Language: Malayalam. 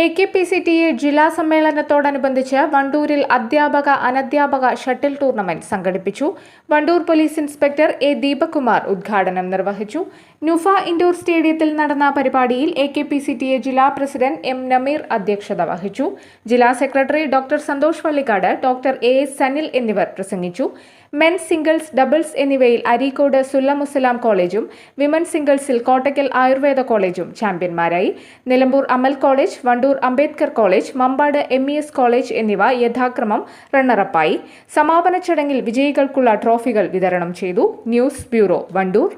A K P C T A ജില്ലാ സമ്മേളനത്തോടനുബന്ധിച്ച് വണ്ടൂരിൽ അധ്യാപക അനധ്യാപക ഷട്ടിൽ ടൂർണമെന്റ് സംഘടിപ്പിച്ചു. Wandoor police inspector A Deepakumar ഉദ്ഘാടനം നിർവഹിച്ചു. നുഫ ഇൻഡോർ സ്റ്റേഡിയത്തിൽ നടന്ന പരിപാടിയിൽ A K P C T A ജില്ലാ പ്രസിഡന്റ് എം നമീർ അധ്യക്ഷത വഹിച്ചു. ജില്ലാ secretary doctor Santhosh Vallikkad doctor A S Sanil എന്നിവർ പ്രസംഗിച്ചു. മെൻ സിംഗിൾസ് ഡബിൾസ് എന്നിവയിൽ അരീക്കോട് സുല്ലമുസലാം കോളേജും വിമൻ സിംഗിൾസിൽ കോട്ടയ്ക്കൽ ആയുർവേദ കോളേജും ചാമ്പ്യന്മാരായി. Nilambur Amal college Wandoor Ambedkar college Mambad M E S college എന്നിവ യഥാക്രമം റണ്ണറപ്പായി സമാപന ചടങ്ങിൽ വിജയികൾക്കുള്ള ട്രോഫികൾ വിതരണം ചെയ്തു ന്യൂസ് ബ്യൂറോ വണ്ടൂർ.